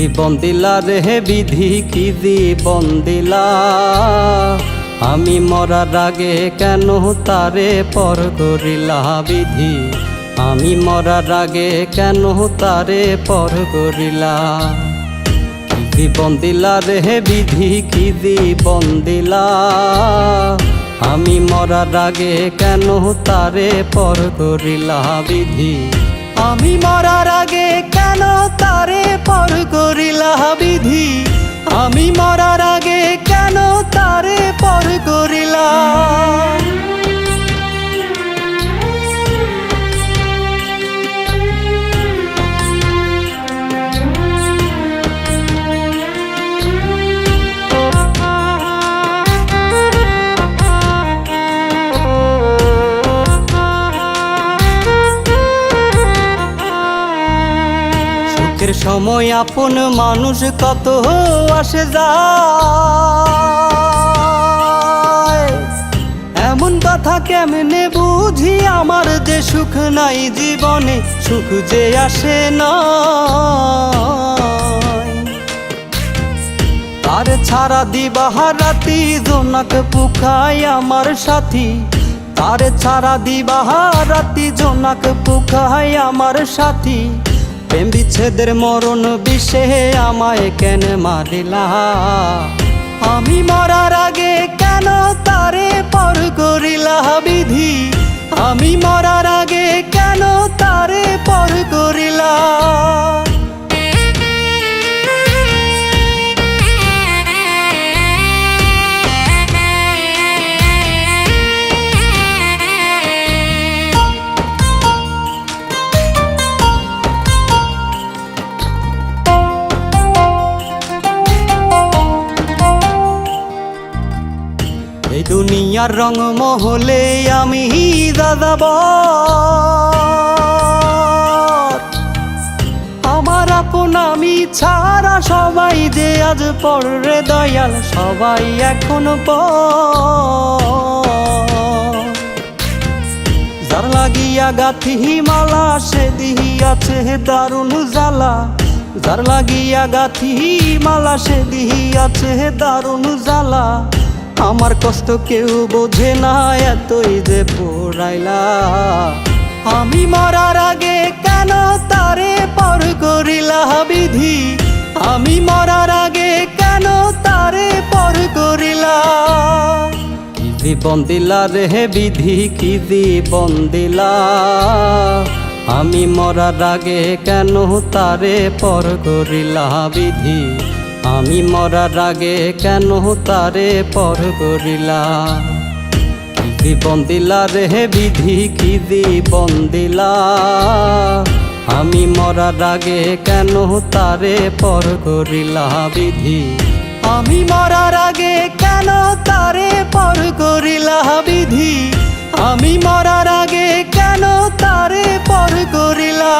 জীবন দিলা রে বিধি, কি জীবন দিলা? আমি মরার আগে কেন তারে পর করিলা বিধি? আমি মরার আগে কেন তারে পর করিলা? কি জীবন দিলা রে বিধি, কি জীবন দিলা? আমি মরার আগে কেন তারে পর করিলা বিধি? আমি মরার আগে কেন সুখের সময় আপন মানুষ কত আসে যায়। এমন কথা কেমনে বুঝি? আমার যে সুখ নাই জীবনে, সুখ যে আসে না তার ছাড়া দিবাহারাতি, জোনাক পুখায় আমার সাথী। তার ছাড়া দিবাহারাতি, জোনাক পুখায় আমার সাথী। প্রেম বিচ্ছেদের মরণ বিষে আমায় কেন মারিলা? আমি মরার আগে কেন তারে পর করিলা বিধি? আমি মরার দুনিয়ার রং মহলে আমি দাদাব আমার আপন আমি ছাড়া সবাই যে আজ পড়রে দয়াল, সবাই এখন যার লাগিয়া গাথি মালা, সে দিহিয়াছে দারুণ জ্বালা। যার লাগিয়া গাথি মালা, সে দিহিয়াছে দারুণ জ্বালা। আমার কষ্ট কেউ বোঝে না এতই যে পোড়াইলা। আমি মরার আগে কেন তারে পর করিলা বিধি? আমি মরার আগে কেন তারে পর করিলা? কি জীবন দিলা রে বিধি, কি জীবন দিলা? আমি মরার আগে কেন তারে পর করিলা বিধি? আমি মরার আগে কেন তারে পর করিলা? কি জীবন দিলা রে? বিধি, কি জীবন দিলা? আমি মরার আগে কেন তারে পর করিলা? বিধি, আমি মরার আগে কেন তারে পর করিলা? বিধি, আমি মরার আগে কেন তারে পর করিলা?